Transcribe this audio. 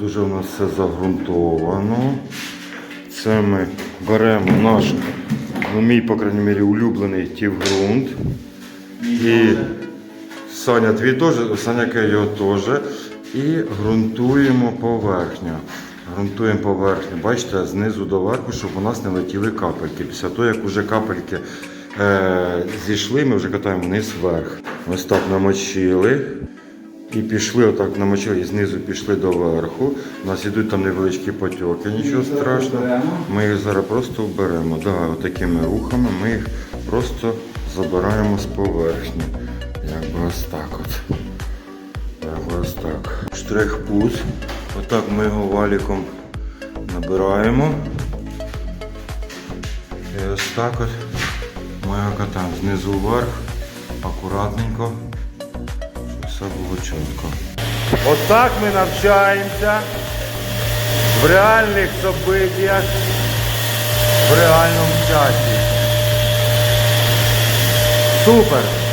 Дуже у нас все загрунтовано. Це ми беремо наш, ну мій, по крайній мірі, улюблений тівґрунт. І Саня твій теж, Саня його теж. І ґрунтуємо поверхню. Грунтуємо поверхню, бачите, знизу до верху, щоб у нас не летіли капельки. Після того, як вже капельки е, зійшли, ми вже катаємо вниз вверх. Ось так намочили. І пішли, отак намочили, і знизу пішли до верху. У нас ідуть там невеличкі потьоки, нічого страшного. Ми їх зараз просто вберемо. Да, отакими рухами ми їх просто забираємо з поверхні. Якби ось так от. Якби ось так. Штрих-пуз. Отак ми його валіком набираємо. І ось так от ми його катаємо знизу вверх, акуратненько було чітко. Отак ми навчаємося в реальних событиях, в реальному часі. Супер!